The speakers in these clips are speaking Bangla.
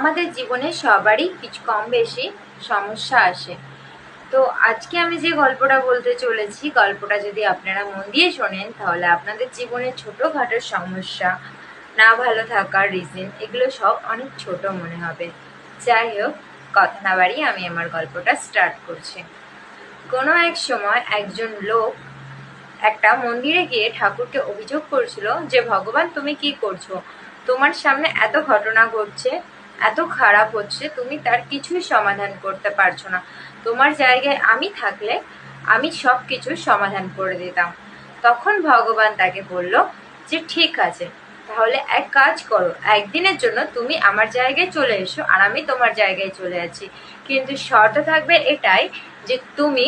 আমাদের জীবনে সবারই কিছু কম বেশি সমস্যা আসে। তো আজকে আমি যে গল্পটা বলতে চলেছি, গল্পটা যদি আপনারা মন দিয়ে শোনেন, তাহলে আপনাদের জীবনে ছোটোখাটো সমস্যা, না ভালো থাকার রিজন এগুলো সব অনেক ছোট মনে হবে। যাই হোক, কথা না বাড়িয়ে আমি আমার গল্পটা স্টার্ট করছি। কোনো এক সময় একজন লোক একটা মন্দিরে গিয়ে ঠাকুরকে অভিযোগ করছিল যে, ভগবান, তুমি কি করছ? তোমার সামনে এত ঘটনা ঘটছে এত খারাপ হচ্ছে, তুমি তার কিছুই সমাধান করতে পারছ না। তোমার জায়গায় আমি থাকলে আমি সব কিছুর সমাধান করে দিতাম। তখন ভগবান তাকে বলল, যে ঠিক আছে, তাহলে এক কাজ করো, একদিনের জন্য তুমি আমার জায়গায় চলে এসো আর আমি তোমার জায়গায় চলে আছি। কিন্তু শর্ত থাকবে এটাই যে তুমি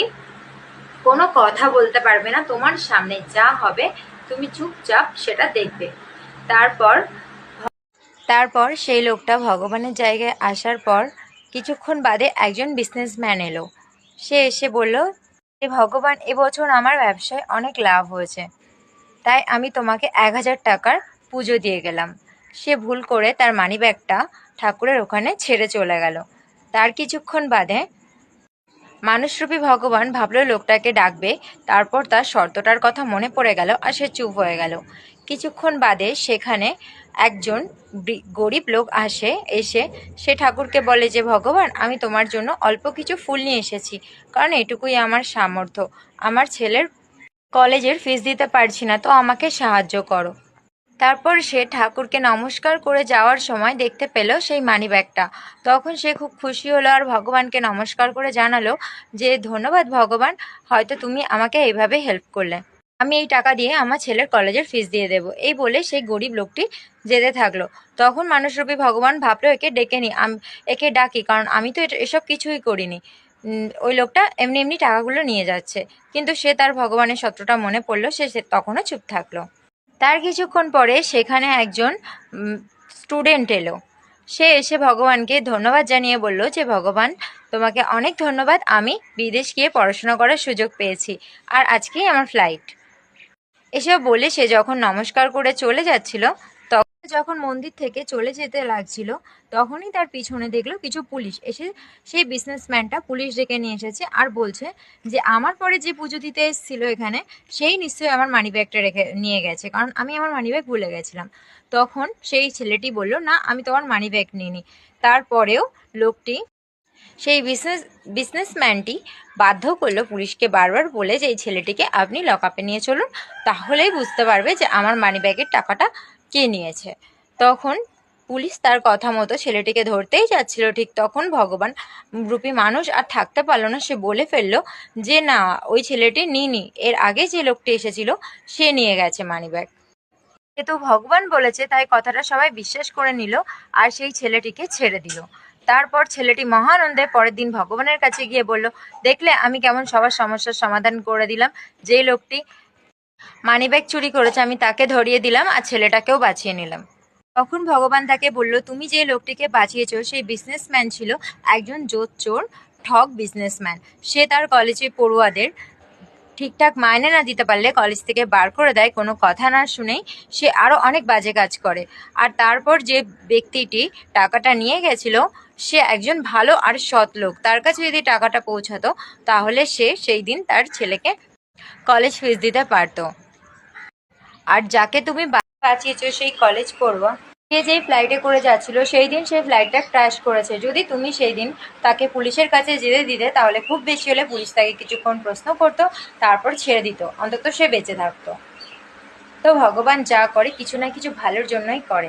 কোনো কথা বলতে পারবে না, তোমার সামনে যা হবে, তুমি চুপচাপ সেটা দেখবে। তারপর তারপর সেই লোকটা ভগবানের জায়গায় আসার পর কিছুক্ষণ বাদে একজন বিজনেসম্যান এলো। সে এসে বলল যে ভগবান এবছর আমার ব্যবসায় অনেক লাভ হয়েছে। তাই আমি তোমাকে এক হাজার টাকার পুজো দিয়ে গেলাম। সে ভুল করে তার মানিব্যাগটা ঠাকুরের ওখানে ছেড়ে চলে গেল। তার কিছুক্ষণ বাদে মানুষরূপী ভগবান ভাবলো, লোকটাকে ডাকবে। তারপর তার শর্তটার কথা মনে পড়ে গেল আর সে চুপ হয়ে গেল। কিছুক্ষণ বাদে সেখানে একজন গরিব লোক আসে, এসে সে ঠাকুরকে বলে যে, ভগবান, আমি তোমার জন্য অল্প কিছু ফুল নিয়ে এসেছি, কারণ এটুকুই আমার সামর্থ্য। আমার ছেলের কলেজের ফিস দিতে পারছি না, তো আমাকে সাহায্য করো। তারপর সে ঠাকুরকে নমস্কার করে যাওয়ার সময় দেখতে পেল সেই মানিব্যাগটা তখন সে খুব খুশি হলো আর ভগবানকে নমস্কার করে জানালো যে, ধন্যবাদ ভগবান, হয়তো তুমি আমাকে এইভাবে হেল্প করলে। আমি এই টাকা দিয়ে আমার ছেলের কলেজের ফিস দিয়ে দেবো। এই বলে সেই গরিব লোকটি যেতে থাকল। তখন মানুষরূপী ভগবান ভাবলো, একে ডেকে নি, আমি, একে ডাকি, কারণ আমি তো এসব কিছুই করিনি। ওই লোকটা এমনি এমনি টাকাগুলো নিয়ে যাচ্ছে। কিন্তু সে তার ভগবানের সত্যটা মনে পড়ল, সে সে তখনও চুপ থাকল। তার কিছুক্ষণ পরে সেখানে একজন স্টুডেন্ট এলো। সে এসে ভগবানকে ধন্যবাদ জানিয়ে বলল যে, ভগবান, তোমাকে অনেক ধন্যবাদ। আমি বিদেশ গিয়ে পড়াশোনা করার সুযোগ পেয়েছি। আর আজকেই আমার ফ্লাইট এসব বলে সে যখন নমস্কার করে চলে যাচ্ছিল, তখন যখন মন্দির থেকে চলে যেতে লাগছিল, তখনই তার পিছনে দেখল কিছু পুলিশ। এসে সেই বিজনেসম্যানটা পুলিশ ডেকে নিয়ে এসেছে আর বলছে যে, আমার পরে যে পুজো দিতে এসেছিল এখানে, সেই নিশ্চয়ই আমার মানিব্যাগটা রেখে নিয়ে গেছে, কারণ আমি আমার মানিব্যাগ ভুলে গেছিলাম। তখন সেই ছেলেটি বলল, না, আমি তোমার মানিব্যাগ নিইনি। তারপরেও লোকটি সেই বিজনেস বিজনেসম্যানটি বাধ্য করল পুলিশকে বারবার বলে যে, এই ছেলেটিকে আপনি লকআপে নিয়ে চলুন, তাহলেই বুঝতে পারবে যে, আমার মানিব্যাগের টাকাটা কে নিয়েছে। তখন পুলিশ তার কথা মতো ছেলেটিকে ধরতেই যাচ্ছিল। ঠিক তখন ভগবান রূপী মানুষ আর থাকতে পারল না। সে বলে ফেলল যে, না, ওই ছেলেটি নিনি এর আগে যে লোকটি এসেছিল, সে নিয়ে গেছে মানি মানিব্যাগ যেহেতু ভগবান বলেছে, তাই কথাটা সবাই বিশ্বাস করে নিল আর সেই ছেলেটিকে ছেড়ে দিল। তারপর ছেলেটি মহানন্দে পরের দিন ভগবানের কাছে গিয়ে বলল, দেখলে আমি কেমন সবার সমস্যার সমাধান করে দিলাম। যে লোকটি মানিব্যাগ চুরি করেছে, আমি তাকে ধরিয়ে দিলাম আর ছেলেটাকেও বাঁচিয়ে নিলাম। তখন ভগবান তাকে বলল, তুমি যে লোকটিকে বাঁচিয়েছো, সেই বিজনেসম্যান ছিল একজন জোর চোর ঠক বিজনেসম্যান সে তার কলেজে পড়ুয়াদের ঠিকঠাক মাইনে না দিতে পারলে কলেজ থেকে বার করে দেয়, কোনো কথা না শুনেই সে আরও অনেক বাজে কাজ করে। আর তারপর যে ব্যক্তিটি টাকাটা নিয়ে গেছিল, সে একজন ভালো আর সৎ লোক। তার কাছে যদি টাকাটা পৌঁছাতো, তাহলে সে সেই দিন তার ছেলেকে কলেজ ফিস দিতে পারতো। আর যাকে তুমি বাঁচিয়েছো সেই কলেজ পড়ুয়া। সে যেই ফ্লাইটে করে যাচ্ছিল, সেই দিন সেই ফ্লাইটটা ক্র্যাশ করেছে। যদি তুমি সেই দিন তাকে পুলিশের কাছে যেতে দিতে, তাহলে খুব বেশি হলে পুলিশ তাকে কিছুক্ষণ প্রশ্ন করতো, তারপর ছেড়ে দিত। অন্তত সে বেঁচে থাকতো। তো ভগবান যা করে, কিছু না কিছু ভালোর জন্যই করে।